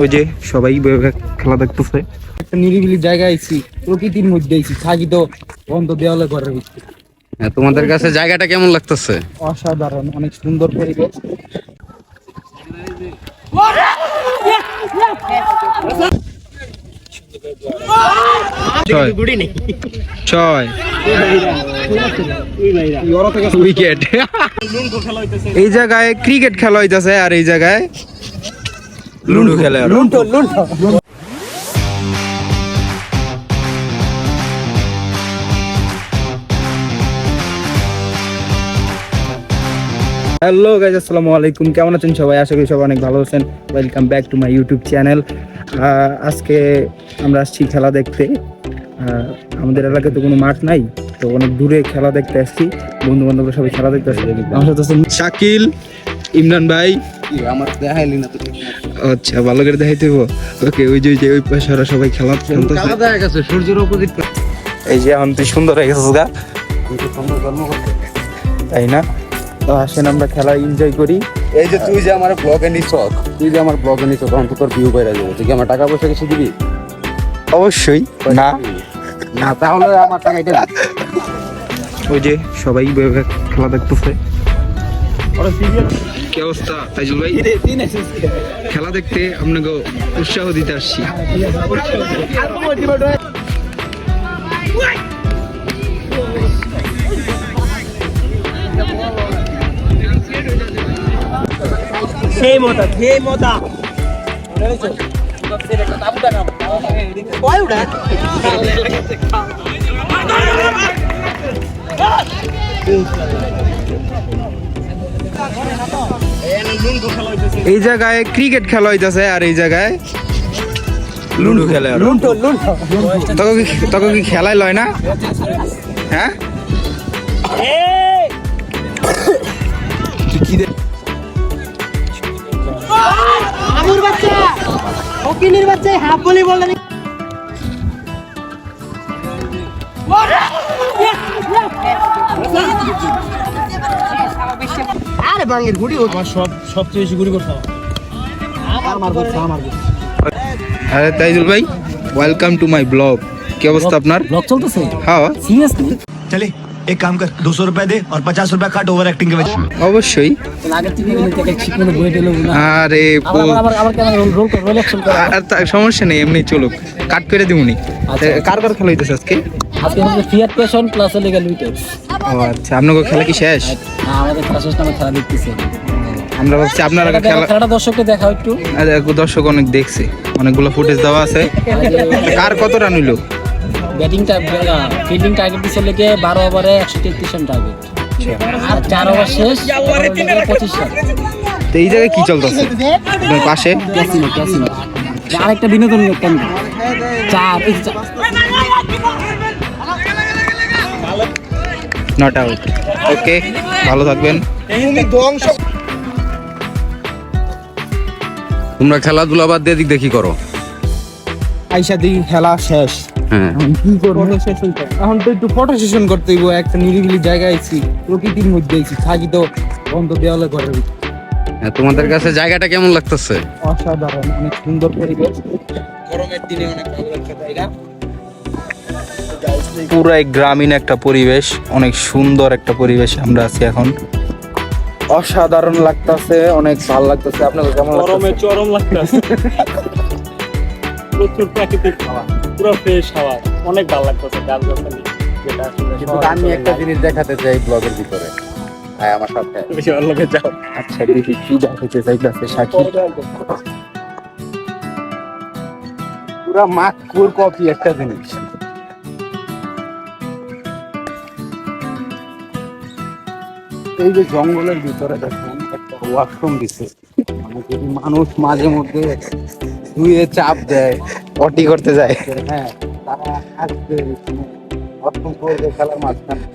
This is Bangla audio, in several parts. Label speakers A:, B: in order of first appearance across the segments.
A: ওই যে সবাই খেলা দেখতেছে।
B: একটা নিরিবিলি জায়গায় আইছি প্রকৃতির মধ্যে আইছি থাকি তো বন্ধ দেওয়ালে ঘরের ভিতরে।
C: হ্যাঁ, তোমাদের কাছে জায়গাটা কেমন লাগতেছে?
B: অসাধারণ অনেক সুন্দর পরিবেশ।
A: এই জায়গায় ক্রিকেট খেলা হইতাছে আর এই জায়গায় লুডো খেলে আর
B: লুন্টো লুন্টো
A: হ্যালো গাইজ আসসালামু আলাইকুম। কেমন আছেন সবাই? আশা করি সবাই অনেক ভালো আছেন। Welcome back to my YouTube channel আজকে আমরা আসছি খেলা দেখতে। আমাদের এলাকায় তো কোনো মাঠ নাই তো অনেক দূরে খেলা দেখতে আসছি। বন্ধু বান্ধবরা সবাই খেলা দেখতে আসছে। আমার সাথে আছেন শাকিল ইমরান ভাই
C: আমার দেখাইলি না
A: আচ্ছা ভালো করে দেখাইতে ওকে ওই যে ওই যে ওই পাশে ওরা সবাই খেলা
C: দেখা গেছে সূর্যের অপোজিট
A: এই যে এখন তুই সুন্দর হয়ে গেছিস গা। তাই না? তো আসেন আমরা খেলা এনজয় করি।
C: এই যে তুই যে আমার ব্লগে নিছ তুই যে আমার ব্লগে নিছ তখন তো তোর ভিউ বাইরে যাবে। তুই কি আমার টাকা পয়সা কিছু দিবি?
A: অবশ্যই না।
C: না তাহলে আমার টাকা এটা
A: ওই যে সবাই খেলা দেখতেছে। কি অবস্থা তাইজুল ভাই খেলা দেখতে আপনাকে উৎসাহ দিতে আসছি
B: সেই মতা সেই মতা
A: এই জায়গায় ক্রিকেট খেলা হইতাছে আর এই জায়গায় লুডো খেলে তোকে কি খেলাই লয় না? হ্যাঁ? কি দে-
D: আমুর বাচ্চা! হাফ বলি বলে আরে গুড়ি ও
B: সব সবচেয়ে বেশি গুড়ি
D: আমার আমার
A: আরে হ্যাঁ, তাইজুল ভাই ওয়েলকাম টু মাই ব্লগ কি অবস্থা আপনার?
B: ব্লগ চলতেছে?
A: হ্যাঁ।
B: সিরিয়াসলি
E: চলে এক কাম কর 200 রুপে দে আর 50 রুপে কাট ওভার অ্যাক্টিং কে বেচে
A: অবশ্যই। আরে সমস্যা নেই এমনি চলুক। কাট করে দিবনি কার কার খেলা হইতেছে আজকে?
B: আজকে হচ্ছে ফিয়াট পেশন প্লাস লিগাল উইকেটস
A: ও আচ্ছা আপনাকে খেলা কি শেষ?
B: আমাদের খেলা শেষ নামে খেলা দেখতেছে।
A: আমরা ভাবছি আপনারা
B: খেলাটা
A: খেলা
B: দেখা- খেলাটা দর্শককে দেখা একটু।
A: আরে, দর্শক অনেক দেখছে। অনেকগুলো ফুটেজ দেওয়া আছে। কার কত রান হইল?
B: ব্যাটিং ফিল্ডিং টার্গেট দিছে লেগে বারো ওভারে একশো তেত্রিশ রান টার্গেট আর চার ওভার শেষ পঁচিশ রান
A: তো এই জায়গায় কি চলতেছে? পাশে?
B: আরেকটা বিনোদন কেন্দ্র। চার।
A: নট আউট ওকে ভালো থাকবেন।
C: তোমরা খেলাধুলা বাদ দিয়ে দিক দেখি করো?
A: আইসা খেলা শেষ।
C: হ্যাঁ।
A: এখন কি করব? এখন তো একটু ফটো সেশন করতে হইব একটা নিরিবিলি জায়গায় আইছি প্রকৃতির মধ্যে আইছি থাকি তো বন্ধ দেওয়ালে ভিতরে।
C: হ্যাঁ, তোমাদের কাছে জায়গাটা কেমন লাগতেছে?
A: অসাধারণ অনেক সুন্দর পরিবেশ। গরমের দিনে অনেক ভালো লাগছে জায়গা পুরাই গ্রামীণ একটা পরিবেশ অনেক সুন্দর একটা পরিবেশ আমরা আছি এখন। অসাধারণ লাগতাছে অনেক ভালো লাগতেছে। আপনাদের কেমন
F: গরমে চরম লাগতেছে। প্রচুর প্রাকৃতিক হাওয়া পুরো ফ্রেশ হাওয়া। অনেক ভালো লাগতেছে গাছ গাছালি যেটা
C: কিন্তু আমি একটা জিনিস দেখাতে চাই ব্লগের ভিতরে। হ্যাঁ আমার সাথে।
F: বেশি ভালো লাগে যাও।
A: আচ্ছা দেখি কি দেখাইতে চাইতেছে সাকিব
C: পুরা মাকুর কপি একটা জিনিস। এই যে জঙ্গলের ভিতরে দেখুন একটা ওয়াশরুম দিছে। মানে যদি মানুষ মাঝে মধ্যে ধুয়ে চাপ দেয়
A: পটি করতে যায়।
C: হ্যাঁ তারা আসবে ওয়াশরুম করবে খেলার মাঝখানে।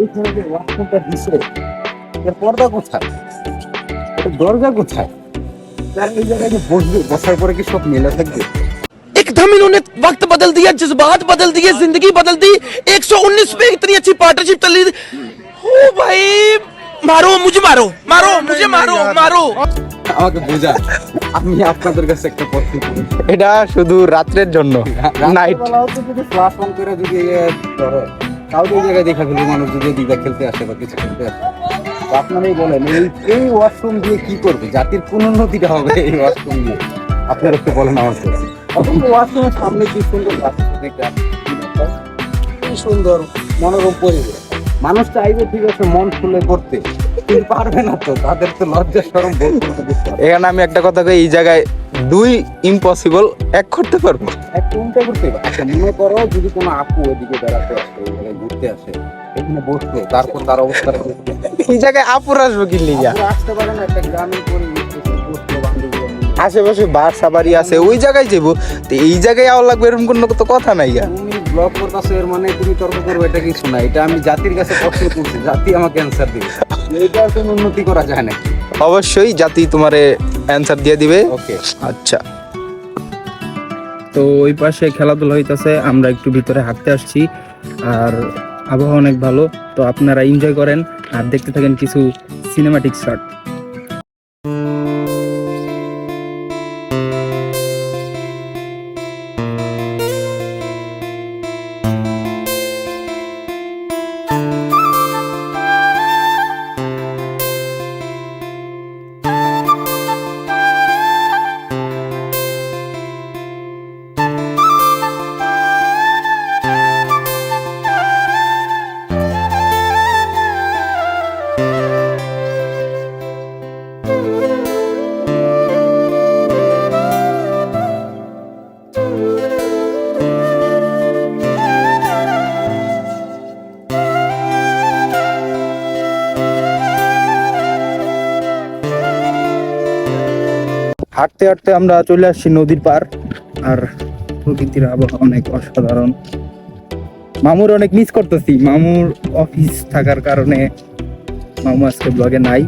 C: এইখানে যে ওয়াশরুমটা দিছে এর পর্দা কোথায়? দরজা কোথায়? তারা এই জায়গায় বসবে বসার পরে কি সব মেলা থাকবে?
G: एकदम इन्होंने वक्त बदल दिया जज्बात बदल दिए जिंदगी बदल दी 119 पे इतनी अच्छी पार्टनरशिप चल रही ओ भाई मारो मुझे मारो मारो मुझे मारो मारो
C: আমাকে বোঝান আমি আপনাদের কাছে একটা প্রশ্ন করি
A: এটা শুধু রাত্রের জন্য নাইট
C: রাত্রেবেলাও তো যদি ফ্লাশ অন করে যদি এ ধরো, কাউকে ওই জায়গায় দেখা ফেলি মানুষ যদি দিদা খেলতে আসে বা কিছু খেলতে আসে তো আপনারাই বলেন এই এই ওয়াশরুম দিয়ে কি করবে জাতির কোন উন্নতিটা হবে এই ওয়াশরুম দিয়ে আপনারা একটু বলেন আমাকে অথচ ওয়াশরুমের সামনে কি সুন্দর কি সুন্দর মনোরম পরিবেশ। মানুষ চাইবে ঠিক আছে মন খুলে করতে কিন্তু পারবে না তো তাদের তো লজ্জা সরম।
A: এখানে আমি একটা কথা কই এই জায়গায় দুই ইম্পসিবল এক করতে পারব।
C: একটা উল্টা করতে হবে আচ্ছা মনে করো যদি কোনো আপু এদিকে বেড়াতে আসে মানে ঘুরতে আসে এখানে বসল তারপর তার অবস্থাটা দেখতে
A: এই জায়গায় আপুর আসব কি লিগা?
C: আসতে পারে না একটা গ্রামীণ পরিবেশ।
A: আশেপাশে বার সাবারি আছে ওই জায়গায় যাব তো এই জায়গায় আওয়া লাগবে এরকম কোনো তো কথা নাই গা।
C: তুমি ব্লগ করতেছো এর মানে তুমি তর্ক করবে এটা কিছু না এটা আমি জাতির কাছে প্রশ্ন করছি জাতি আমাকে অ্যান্সার দিবে। এইটার কোনো উন্নতি করা যায় না
A: অবশ্যই জাতি তোমারে অ্যান্সার দিয়ে দিবে।
C: ওকে
A: আচ্ছা। তো ওই পাশে খেলাধুলা হইতাছে আমরা একটু ভিতরে হাঁটতে আসছি আর আবহাওয়া অনেক ভালো তো আপনারা এনজয় করেন আর দেখতে থাকেন কিছু সিনেমাটিক শট হাঁটতে হাঁটতে আমরা চলে আসছি নদীর পার আর প্রকৃতির আবহাওয়া অনেক অসাধারণ। মামুর অনেক মিস করতেছি। মামুর অফিস থাকার কারণে মামু আজকে ব্লগে নাই,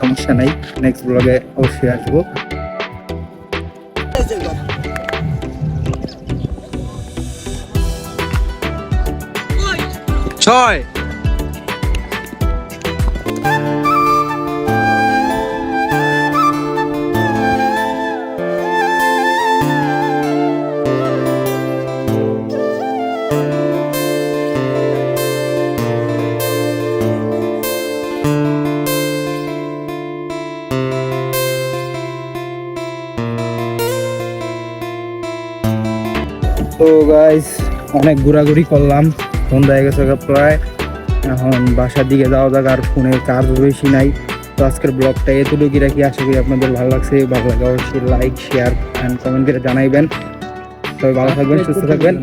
A: সমস্যা নাই। নেক্সট ব্লগে অবশ্যই আসব। ছয়। তো গাইস অনেক ঘোরাঘুরি করলাম। ফোন হয়ে গেছে প্রায়। এখন বাসার দিকে যাওয়া যাক, আর ফোনের চার্জ বেশি নাই। তো আজকের ব্লগটা এতটুকু রাখি। আশা করি আপনাদের ভালো লাগছে। ভালো লাগে অবশ্যই লাইক শেয়ার অ্যান্ড কমেন্ট করে জানাইবেন। সবাই ভালো থাকবেন, সুস্থ থাকবেন।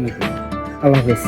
A: আল্লাহ হাফেজ।